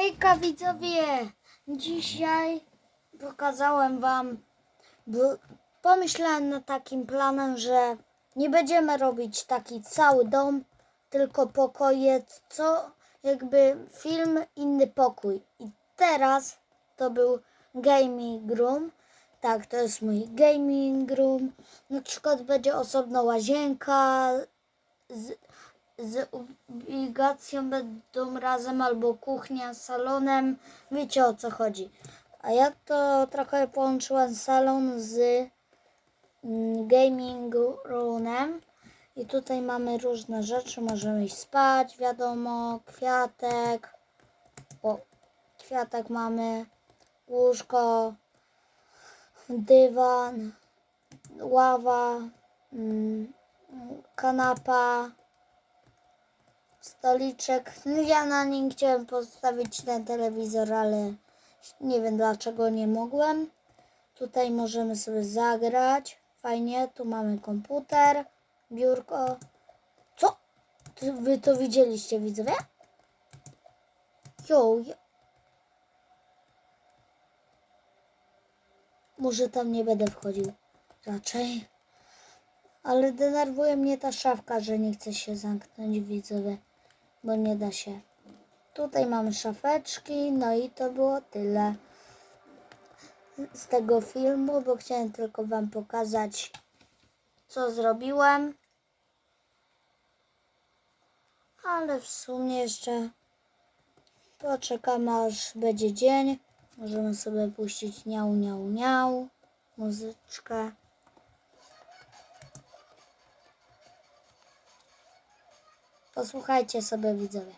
Hejka widzowie! Dzisiaj pokazałem wam, pomyślałem nad takim planem, że nie będziemy robić taki cały dom, tylko pokoje, co jakby film inny pokój. I teraz to był gaming room. Tak, to jest mój gaming room. Na przykład będzie osobna łazienka z, z ubikacją będą razem albo kuchnia z salonem. Wiecie o co chodzi. A ja to trochę połączyłem salon z mm, gaming roomem. I tutaj mamy różne rzeczy. Możemy iść spać, wiadomo, kwiatek. O, kwiatek mamy, łóżko, dywan, ława, mm, kanapa, stoliczek. No Ja na nim chciałem postawić ten telewizor, ale nie wiem dlaczego nie mogłem. Tutaj możemy sobie zagrać. Fajnie, tu mamy komputer, biurko. Co? Wy to widzieliście, widzowie? Jo, ja... Może tam nie będę wchodził. Raczej. Ale denerwuje mnie ta szafka, że nie chce się zamknąć widzowie, bo nie da się. Tutaj mamy szafeczki, no i to było tyle z tego filmu, bo chciałem tylko Wam pokazać, co zrobiłem. Ale w sumie jeszcze poczekamy, aż będzie dzień. Możemy sobie puścić niał, niał, niał, muzyczkę. Posłuchajcie sobie widzowie.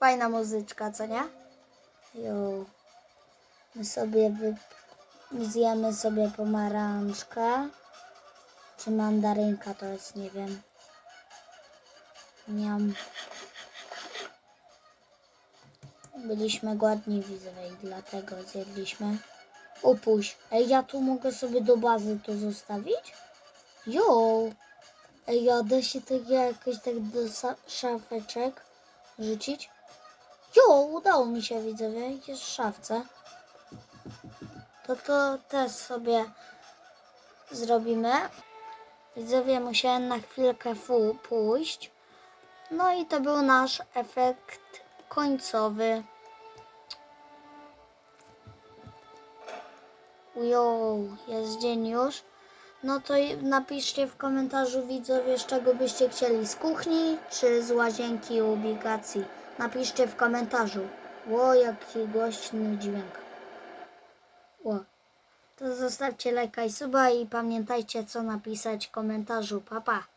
Fajna muzyczka, co nie? Jo. My sobie wy... zjemy sobie pomarańczkę. Czy mandarynka to jest, nie wiem. Niam. Byliśmy głodni widzowie i dlatego zjedliśmy. Upuść. Ej, ja tu mogę sobie do bazy to zostawić? Jo! Ej, ja da się tak jakoś tak do szafeczek rzucić? Jo, udało mi się widzowie, jest w szafce. To to też sobie zrobimy. Widzowie, musiałem na chwilkę pójść. No i to był nasz efekt końcowy. Jo, jest dzień już. No to napiszcie w komentarzu widzowie, z czego byście chcieli. Z kuchni czy z łazienki ubikacji. Napiszcie w komentarzu. Ło, jaki głośny dźwięk. Ło. To zostawcie lajka i suba i pamiętajcie co napisać w komentarzu. Pa, pa.